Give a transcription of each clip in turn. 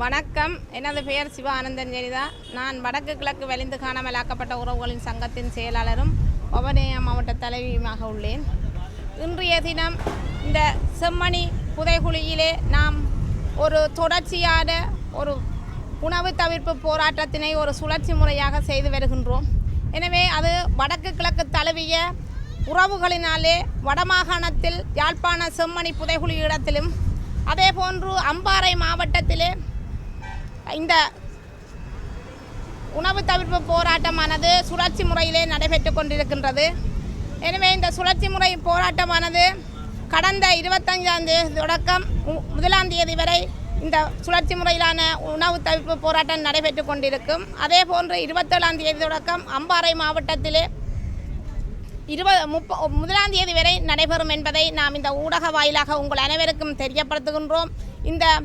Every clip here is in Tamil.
வணக்கம். எனது பெயர் சிவானந்தன் ஜெனிதா. நான் வடக்கு கிழக்கு வெளிந்து காணாமலாக்கப்பட்ட உறவுகளின் சங்கத்தின் செயலாளரும் ஒவனேய மாவட்ட தலைவியுமாக உள்ளேன். இன்றைய தினம் இந்த செம்மணி புதைகுழியிலே நாம் ஒரு தொடர்ச்சியான ஒரு உணவு தவிர்ப்பு போராட்டத்தினை ஒரு சுழற்சி முறையாக செய்து வருகின்றோம். எனவே அது வடக்கு கிழக்கு தழுவிய உறவுகளினாலே வடமாகாணத்தில் யாழ்ப்பாண செம்மணி புதைகுழி இடத்திலும் அதே போன்று அம்பாறை மாவட்டத்திலே இந்த உணவு தவிர்ப்பு போராட்டமானது சுழற்சி முறையிலே நடைபெற்று கொண்டிருக்கின்றது. எனவே இந்த சுழற்சி முறை போராட்டமானது கடந்த இருபத்தஞ்சாம் தேதி தொடக்கம் மு- முதலாம் தேதி வரை இந்த சுழற்சி முறையிலான உணவு தவிர்ப்பு போராட்டம் நடைபெற்று கொண்டிருக்கும். அதே போன்று இருபத்தேழாம் தேதி தொடக்கம் அம்பாறை மாவட்டத்திலே இருபது முப்ப முதலாம் தேதி வரை நடைபெறும் என்பதை நாம் இந்த ஊடக வாயிலாக உங்கள் அனைவருக்கும் தெரியப்படுத்துகின்றோம். இந்த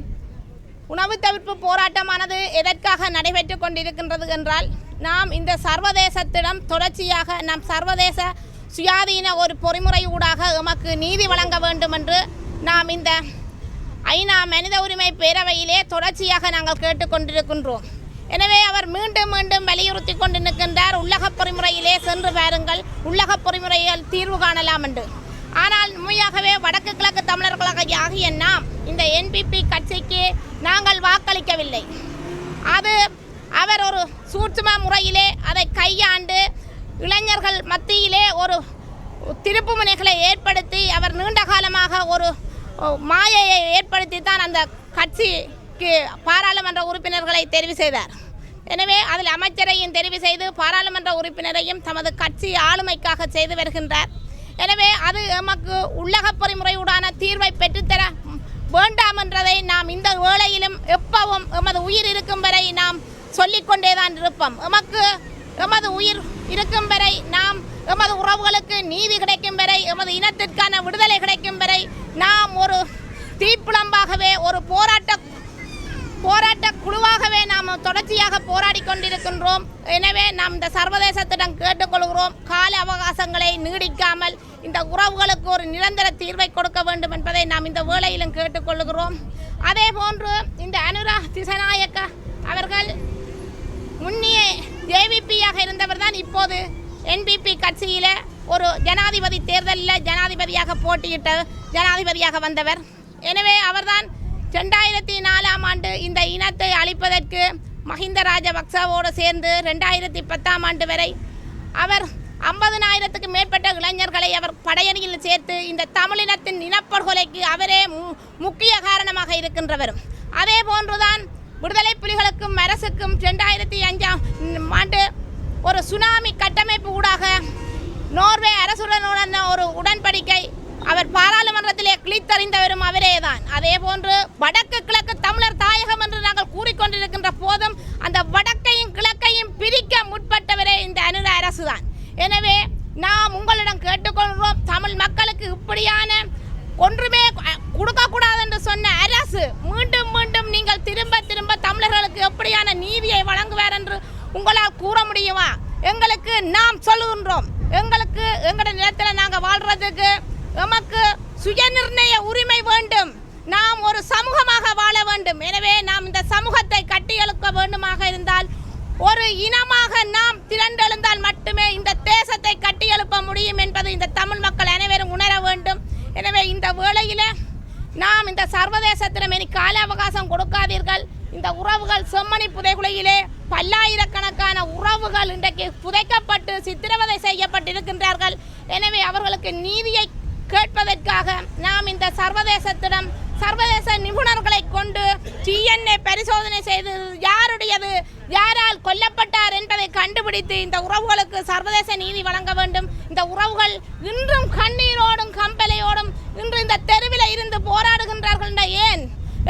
உணவு தவிர்ப்பு போராட்டமானது எதற்காக நடைபெற்று கொண்டிருக்கின்றது என்றால் நாம் இந்த சர்வதேசத்திடம் தொடர்ச்சியாக நம் சர்வதேச சுயாதீன ஒரு பொறிமுறை ஊடாக எமக்கு நீதி வழங்க வேண்டும் என்று நாம் இந்த ஐநா மனித உரிமை பேரவையிலே தொடர்ச்சியாக நாங்கள் கேட்டுக்கொண்டிருக்கின்றோம் எனவே அவர் மீண்டும் மீண்டும் வலியுறுத்தி கொண்டு நிற்கின்றார் உள்ளக பொறிமுறையிலே சென்று பாருங்கள். உள்ளக பொறிமுறையில் தீர்வு காணலாம் என்று ஆனால் உண்மையாகவே வடக்கு கிழக்கு தமிழர்களாக ஆகிய நாம் இந்த என்பிபி கட்சிக்கு நாங்கள் வாக்களிக்கவில்லை. அது அவர் ஒரு சூட்சும முறையிலே அதை கையாண்டு இளைஞர்கள் மத்தியிலே ஒரு திருப்புமுனைகளை ஏற்படுத்தி அவர் நீண்ட காலமாக ஒரு மாயையை ஏற்படுத்தி தான் அந்த கட்சிக்கு பாராளுமன்ற உறுப்பினர்களை தெரிவு செய்தார். எனவே அதில் அமைச்சரையும் தெரிவு செய்து பாராளுமன்ற உறுப்பினரையும் தமது கட்சி ஆளுமைக்காக செய்து வருகின்றார். எனவே அது எமக்கு உள்ளக பொறிமுறையுடான தீர்வை பெற்றுத்தர வேண்டாம் என்றதை நாம் இந்த வேளையிலும் எப்பவும் எமது உயிர் இருக்கும் வரை நாம் சொல்லிக்கொண்டே தான் இருப்போம். எமக்கு எமது உயிர் இருக்கும் வரை நாம் எமது உறவுகளுக்கு நீதி கிடைக்கும் வரை எமது இனத்திற்கான விடுதலை கிடைக்கும் வரை நாம் ஒரு தீப்புலம்பாகவே ஒரு போராட்ட போராட்ட குழுவாகவே நாம் தொடர்ச்சியாக போராடி கொண்டிருக்கின்றோம். எனவே நாம் இந்த சர்வதேசத்திடம் கேட்டுக்கொள்கிறோம். கால அவகாசங்களை நீடிக்காமல் இந்த உறவுகளுக்கு ஒரு நிரந்தர தீர்வை கொடுக்க வேண்டும் என்பதை நாம் இந்த வேளையிலும் கேட்டுக்கொள்கிறோம். அதே போன்று இந்த அனுரா திசநாயக்க அவர்கள் முன்னிய ஜேவிபியாக இருந்தவர் தான் இப்போது என்பிபி கட்சியில் ஒரு ஜனாதிபதி தேர்தலில் ஜனாதிபதியாக போட்டியிட்ட ஜனாதிபதியாக வந்தவர். எனவே அவர்தான் ரெண்டாயிரத்தி நாலாம் ஆண்டு இந்த இனத்தை அழிப்பதற்கு மஹிந்த ராஜபக்சவோடு சேர்ந்து ரெண்டாயிரத்தி பத்தாம் ஆண்டு வரை அவர் ஐம்பதனாயிரத்துக்கு மேற்பட்ட இளைஞர்களை அவர் படையணியில் சேர்த்து இந்த தமிழினத்தின் இனப்படுகொலைக்கு அவரே மு- முக்கிய காரணமாக இருக்கின்றவர். அதே போன்றுதான் விடுதலை புலிகளுக்கும் அரசுக்கும் ரெண்டாயிரத்தி அஞ்சாம் ஆண்டு ஒரு சுனாமி கட்டமைப்பு ஊடாக நோர்வே அரசுடனுடன் ஒரு உடன்படிக்கை அவர் பாராளுமன்றத்திலே கிழித்தறிந்தவரும் அவரே தான் அதே போன்று வடக்கு கிழக்கு தமிழர் தாயகம் என்று நாங்கள் கூறிக்கொண்டிருக்கின்ற போதும் அந்த வடக்கையும் கிழக்கையும் பிரிக்க முற்பட்டவரே இந்த அனுர அரசு தான் எனவே நாம் உங்களிடம் கேட்டுக்கொள்கிறோம். தமிழ் மக்களுக்கு இப்படியான ஒன்றுமே கொடுக்கக்கூடாது என்று சொன்ன அரசு மீண்டும் மீண்டும் நீங்கள் திரும்ப திரும்ப தமிழர்களுக்கு எப்படியான நீதியை வழங்குவார் என்று உங்களால் கூற முடியுமா? எங்களுக்கு நாம் சொல்லுகின்றோம். எங்களுக்கு எங்களோட நிலத்தில் நாங்கள் வாழ்கிறதுக்கு எமக்கு சுயநிர்ணய உரிமை வேண்டும். நாம் ஒரு சமூகமாக வாழ வேண்டும். எனவே நாம் இந்த சமூகத்தை கட்டியெழுக்க வேண்டுமாக இருந்தால் ஒரு இனமாக நாம் திரண்டெழுந்தால் மட்டுமே இந்த தேசத்தை கட்டியெழுப்ப முடியும் என்பது இந்த தமிழ் மக்கள் அனைவரும் உணர வேண்டும். எனவே இந்த வேளையில் நாம் இந்த சர்வதேசத்திடம் இனி கால அவகாசம் கொடுக்காதீர்கள். இந்த உறவுகள் செம்மணி புதைகுலையிலே பல்லாயிரக்கணக்கான உறவுகள் இன்றைக்கு புதைக்கப்பட்டு சித்திரவதை செய்யப்பட்டிருக்கின்றார்கள். எனவே அவர்களுக்கு நீதியை கேட்பதற்காக நாம் இந்த சர்வதேசத்திடம் சர்வதேச நிபுணர்களை கொண்டு டிஎன்ஏ பரிசோதனை செய்து யாருடையது யாரால் கொல்லப்பட்டார் என்பதை கண்டுபிடித்து இந்த உறவுகளுக்கு சர்வதேச நீதி வழங்க வேண்டும். இந்த உறவுகள் இன்றும் கண்ணீரோடும் கம்பலையோடும் இன்று இந்த தெருவில் இருந்து போராடுகின்றார்கள் ஏன்?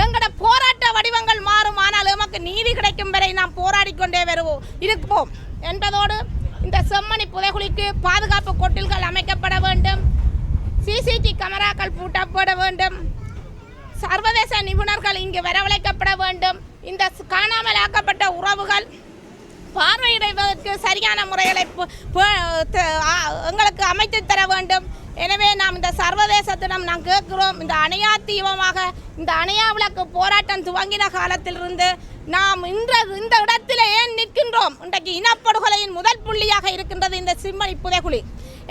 எங்கட போராட்ட வடிவங்கள் மாறும் ஆனால் எமக்கு நீதி கிடைக்கும் வரை நாம் போராடி கொண்டே வருவோம். இருப்போம். என்பதோடு இந்த செம்மணி புதைகுழிக்கு பாதுகாப்பு கொட்டில்கள் அமை சிசிடி கேமராக்கள் பூட்டப்பட வேண்டும். சர்வதேச நிபுணர்கள் இங்கு வரவழைக்கப்பட வேண்டும். இந்த காணாமல் ஆக்கப்பட்ட உறவுகள் பார்வையிடுவதற்கு சரியான முறைகளை பு- எங்களுக்கு அமைத்து தர வேண்டும். எனவே நாம் இந்த சர்வதேச நாம் கேட்கிறோம் இந்த அணையா தீபமாக இந்த அணையா விளக்கு போராட்டம் துவங்கின காலத்திலிருந்து நாம் இன்ற இந்த இடத்துல ஏன் நிற்கின்றோம்? இன்றைக்கு இனப்படுகொலையின் முதல் புள்ளியாக இருக்கின்றது இந்த சிம்மணி புதைகுழி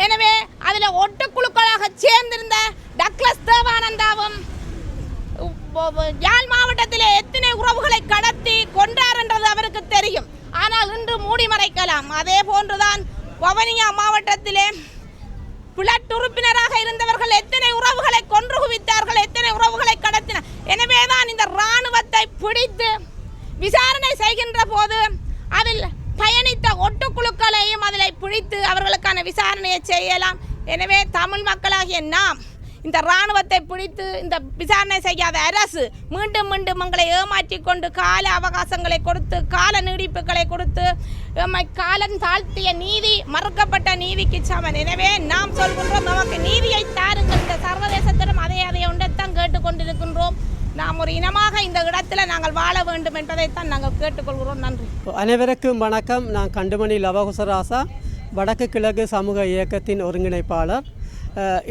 எனவே அதில் ஒட்டுக்குழுக்களாக சேர்ந்திருந்த டக்ளஸ் தேவானந்தாவும் யாழ் மாவட்டத்திலே எத்தனை உறவுகளை கடத்தி கொன்றார் என்றது அவருக்கு தெரியும். ஆனால் இன்று மூடி மறைக்கலாம். அதே போன்றுதான் வவனியா மாவட்டத்திலே பிளட் உறுப்பினராக இருந்தவர்கள் எத்தனை உறவுகளை கொன்று குவித்தார்கள் எத்தனை உறவுகளை கடத்தினார் எனவேதான் இந்த இராணுவத்தை பிடித்து விசாரணை செய்கின்ற போது அதில் பயணித்த ஒட்டுக்குழுக்களையும் அதில் பிடித்து அவர்களுக்கான விசாரணையை செய்யலாம். எனவே தமிழ் மக்களாகிய நாம் இந்த இராணுவத்தை பிடித்து இந்த விசாரணை செய்யாத அரசு மீண்டும் மீண்டும் எங்களை ஏமாற்றி கொண்டு கால அவகாசங்களை கொடுத்து கால நீடிப்புகளை கொடுத்து காலன் காலம் தாழ்த்திய நீதி மறுக்கப்பட்ட நீதிக்கு சமன். எனவே நாம் சொல்கின்றோம் நமக்கு நீதியை தாருங்கள். இந்த சர்வதேசத்திடம் அதை அதை ஒன்றைத்தான் கேட்டுக்கொண்டிருக்கின்றோம் நாம் ஒரு இனமாக இந்த இடத்துல நாங்கள் வாழ வேண்டும் என்பதைத்தான் நாங்கள் கேட்டுக்கொள்கிறோம். நன்றி. அனைவருக்கும் வணக்கம். நான் கண்டுமணி லவகுசராசா வடக்கு கிழக்கு சமூக இயக்கத்தின் ஒருங்கிணைப்பாளர்.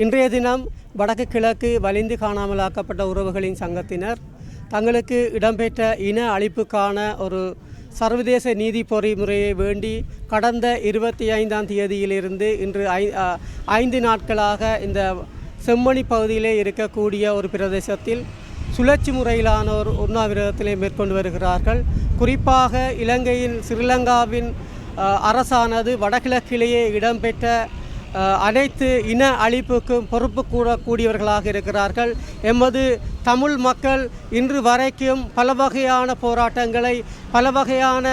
இன்றைய தினம் வடக்கு கிழக்கு வலிந்து காணாமலாக்கப்பட்ட உறவுகளின் சங்கத்தினர் தங்களுக்கு இடம்பெற்ற இன அழிப்புக்கான ஒரு சர்வதேச நீதி பொறிமுறையை வேண்டி கடந்த இருபத்தி ஐந்தாம் தேதியிலிருந்து இன்று ஐ ஐந்து நாட்களாக இந்த செம்மணி பகுதியிலே இருக்கக்கூடிய ஒரு பிரதேசத்தில் சுழற்சி முறையிலான ஒரு உண்ணாவிரதத்திலே மேற்கொண்டு வருகிறார்கள். குறிப்பாக இலங்கையின் ஸ்ரீலங்காவின் அரசானது வடகிழக்கிலேயே இடம்பெற்ற அனைத்து இன அழிப்புக்கும் பொறுப்பு கூடக்கூடியவர்களாக இருக்கிறார்கள். எமது தமிழ் மக்கள் இன்று வரைக்கும் பல வகையான போராட்டங்களை பல வகையான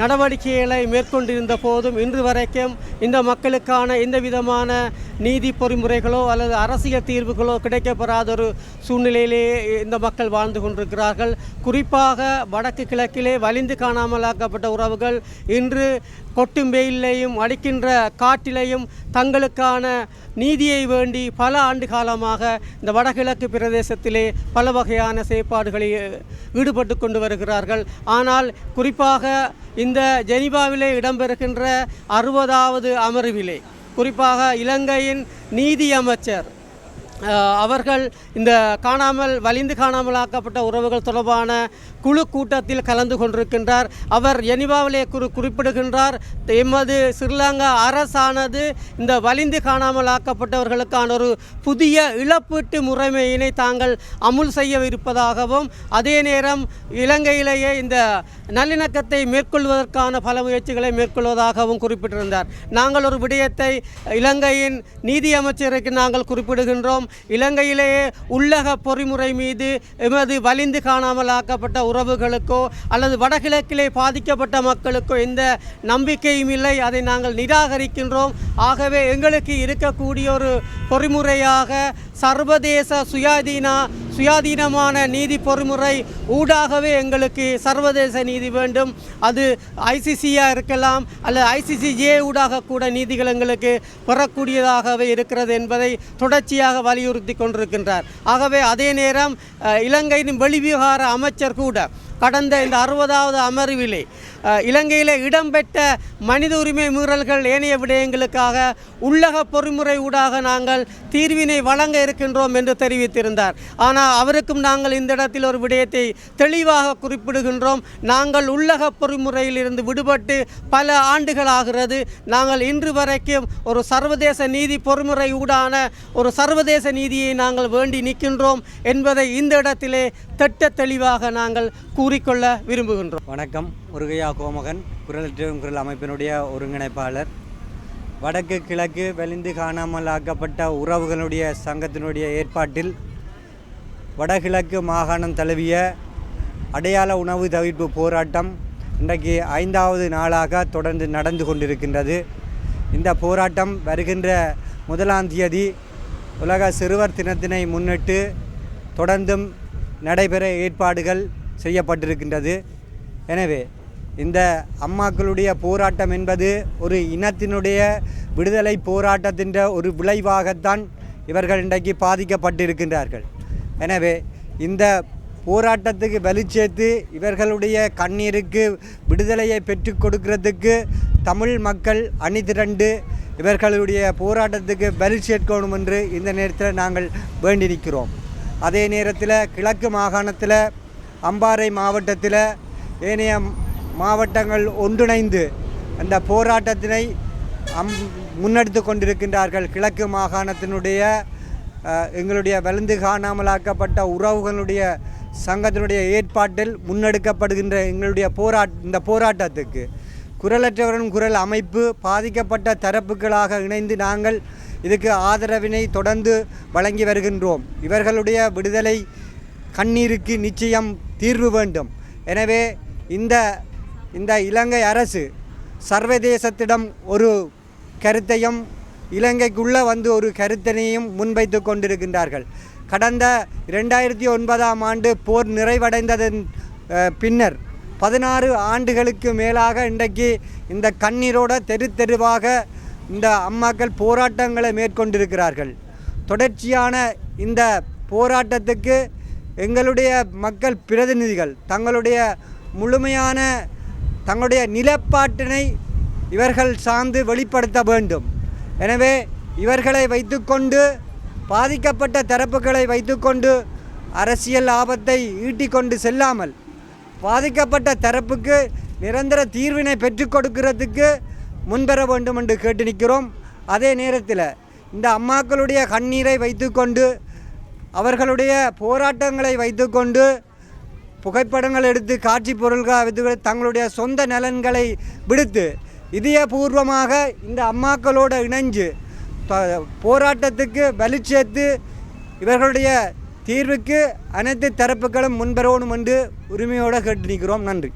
நடவடிக்கைகளை மேற்கொண்டிருந்த போதும் இன்று வரைக்கும் இந்த மக்களுக்கான எந்த விதமான நீதி பொறிமுறைகளோ அல்லது அரசியல் தீர்வுகளோ கிடைக்கப்பெறாத ஒரு சூழ்நிலையிலேயே இந்த மக்கள் வாழ்ந்து கொண்டிருக்கிறார்கள். குறிப்பாக வடக்கு கிழக்கிலே வலிந்து காணாமலாக்கப்பட்ட உறவுகள் இன்று கொட்டும் வெயிலையும் அடிக்கின்ற காட்டிலையும் தங்களுக்கான நீதியை வேண்டி பல ஆண்டு காலமாக இந்த வடகிழக்கு பிரதேசத்திலே பல வகையான செயற்பாடுகளில் ஈடுபட்டு கொண்டு வருகிறார்கள். ஆனால் குறிப்பாக இந்த ஜெனிபாவிலே இடம்பெறுகின்ற அறுபதாவது அமர்விலே குறிப்பாக இலங்கையின் நீதி அமைச்சர் அவர்கள் இந்த காணாமல் வலிந்து காணாமலாக்கப்பட்ட உறவுகள் தொடர்பான குழு கூட்டத்தில் கலந்து கொண்டிருக்கின்றார். அவர் எனிவாவிலே குறி குறிப்பிடுகின்றார் எமது ஸ்ரீலங்கா அரசானது இந்த வலிந்து காணாமல் ஆக்கப்பட்டவர்களுக்கான ஒரு புதிய இழப்பீட்டு முறைமையினை தாங்கள் அமுல் செய்யவிருப்பதாகவும் அதே நேரம் இலங்கையிலேயே இந்த நல்லிணக்கத்தை மேற்கொள்வதற்கான பல முயற்சிகளை மேற்கொள்வதாகவும் குறிப்பிட்டிருந்தார். நாங்கள் ஒரு விடயத்தை இலங்கையின் நீதி அமைச்சருக்கு நாங்கள் குறிப்பிடுகின்றோம். இலங்கையிலேயே உள்ளக பொறிமுறை மீது எமது வலிந்து காணாமல் ஆக்கப்பட்ட ஒரு உறவுகளுக்கோ அல்லது வடகிழக்கிலே பாதிக்கப்பட்ட மக்களுக்கோ எந்த நம்பிக்கையும் இல்லை. அதை நாங்கள் நிராகரிக்கின்றோம். ஆகவே எங்களுக்கு இருக்கக்கூடிய ஒரு பொறிமுறையாக சர்வதேச சுயாதீன சுயாதீனமான நீதி பொறிமுறை ஊடாகவே எங்களுக்கு சர்வதேச நீதி வேண்டும். அது ஐசிசியாக இருக்கலாம் அல்லது ஐசிசிஜே ஊடாக கூட நீதிகள் எங்களுக்கு பெறக்கூடியதாகவே இருக்கிறது என்பதை தொடர்ச்சியாக வலியுறுத்தி கொண்டிருக்கின்றார். ஆகவே அதே நேரம் இலங்கையின் வெளிவிவகார அமைச்சர் கூட கடந்த இந்த அறுபதாவது அமர்விலே இலங்கையில் இடம்பெற்ற மனித உரிமை மீறல்கள் ஏனைய விடயங்களுக்காக உள்ளக பொறிமுறை ஊடாக நாங்கள் தீர்வினை வழங்க இருக்கின்றோம் என்று தெரிவித்திருந்தார். ஆனால் அவருக்கும் நாங்கள் இந்த இடத்தில் ஒரு விடயத்தை தெளிவாக குறிப்பிடுகின்றோம். நாங்கள் உள்ளக பொறிமுறையில் இருந்து விடுபட்டு பல ஆண்டுகளாகிறது. நாங்கள் இன்று வரைக்கும் ஒரு சர்வதேச நீதி பொறிமுறை ஊடான ஒரு சர்வதேச நீதியை நாங்கள் வேண்டி நிற்கின்றோம் என்பதை இந்த இடத்திலே திட்ட தெளிவாக நாங்கள் கூறிக்கொள்ள விரும்புகின்றோம். வணக்கம். முருகையா கோமகன் குரல் குரல் அமைப்பினுடைய ஒருங்கிணைப்பாளர். வடக்கு கிழக்கு வெளிந்து காணாமல் ஆக்கப்பட்ட உறவுகளுடைய சங்கத்தினுடைய ஏற்பாட்டில் வடகிழக்கு மாகாணம் தழுவிய அடையாள உணவு தவிர்ப்பு போராட்டம் இன்றைக்கு ஐந்தாவது நாளாக தொடர்ந்து நடந்து கொண்டிருக்கின்றது. இந்த போராட்டம் வருகின்ற முதலாம் தேதி உலக சிறுவர் தினத்தினை முன்னிட்டு தொடர்ந்தும் நடைபெற ஏற்பாடுகள் செய்யப்பட்டிருக்கின்றது. எனவே இந்த அம்மாக்களுடைய போராட்டம் என்பது ஒரு இனத்தினுடைய விடுதலை போராட்டத்தின் ஒரு விளைவாகத்தான் இவர்கள் இன்றைக்கு பாதிக்கப்பட்டிருக்கின்றார்கள். எனவே இந்த போராட்டத்துக்கு வெளிச்சேர்த்து இவர்களுடைய கண்ணீருக்கு விடுதலையை பெற்றுக் கொடுக்கிறதுக்கு தமிழ் மக்கள் அணி திரண்டு இவர்களுடைய போராட்டத்துக்கு வலு சேர்க்கணும் என்று இந்த நேரத்தில் நாங்கள் வேண்டி நிற்கிறோம் அதே நேரத்தில் கிழக்கு மாகாணத்தில் அம்பாறை மாவட்டத்தில் ஏனைய மாவட்டங்கள் ஒன்றிணைந்து அந்த போராட்டத்தினை அம் முன்னெடுத்து கொண்டிருக்கின்றார்கள். கிழக்கு மாகாணத்தினுடைய எங்களுடைய வலிந்து காணாமலாக்கப்பட்ட உறவுகளுடைய சங்கத்தினுடைய ஏற்பாட்டில் முன்னெடுக்கப்படுகின்ற எங்களுடைய போராட் இந்த போராட்டத்துக்கு குரலற்றவரின் குரல் அமைப்பு பாதிக்கப்பட்ட தரப்புகளாக இணைந்து நாங்கள் இதுக்கு ஆதரவினை தொடர்ந்து வழங்கி வருகின்றோம். இவர்களுடைய விடுதலை கண்ணீருக்கு நிச்சயம் தீர்வு வேண்டும். எனவே இந்த இந்த இலங்கை அரசு சர்வதேசத்திடம் ஒரு கருத்தையும் இலங்கைக்குள்ளே வந்து ஒரு கருத்தினையும் முன்வைத்து கொண்டிருக்கின்றார்கள். கடந்த ரெண்டாயிரத்தி ஒன்பதாம் ஆண்டு போர் நிறைவடைந்ததன் பின்னர் பதினாறு ஆண்டுகளுக்கு மேலாக இன்றைக்கு இந்த கண்ணீரோட தெரு தெருவாக இந்த அம்மாக்கள் போராட்டங்களை மேற்கொண்டிருக்கிறார்கள். தொடர்ச்சியான இந்த போராட்டத்துக்கு எங்களுடைய மக்கள் பிரதிநிதிகள் தங்களுடைய முழுமையான தங்களுடைய நிலப்பாட்டினை இவர்கள் சார்ந்து வெளிப்படுத்த வேண்டும். எனவே இவர்களை வைத்துக்கொண்டு பாதிக்கப்பட்ட தரப்புகளை வைத்துக்கொண்டு அரசியல் ஆபத்தை ஈட்டிக்கொண்டு செல்லாமல் பாதிக்கப்பட்ட தரப்புக்கு நிரந்தர தீர்வினை பெற்றுக் கொடுக்கிறதுக்கு முன்பெற வேண்டும் என்று கேட்டு நிற்கிறோம். அதே நேரத்தில் இந்த அம்மாக்களுடைய கண்ணீரை வைத்துக்கொண்டு அவர்களுடைய போராட்டங்களை வைத்துக்கொண்டு புகைப்படங்கள் எடுத்து காட்சி பொருள்கள் வைத்து தங்களுடைய சொந்த நலன்களை விடுத்து இதயபூர்வமாக இந்த அம்மாக்களோடு இணைஞ்சு போராட்டத்துக்கு வலி சேர்த்து இவர்களுடைய தீர்வுக்கு அனைத்து தரப்புகளும் முன்வரணும் என்று உரிமையோடு கேட்டு நிற்கிறோம் நன்றி.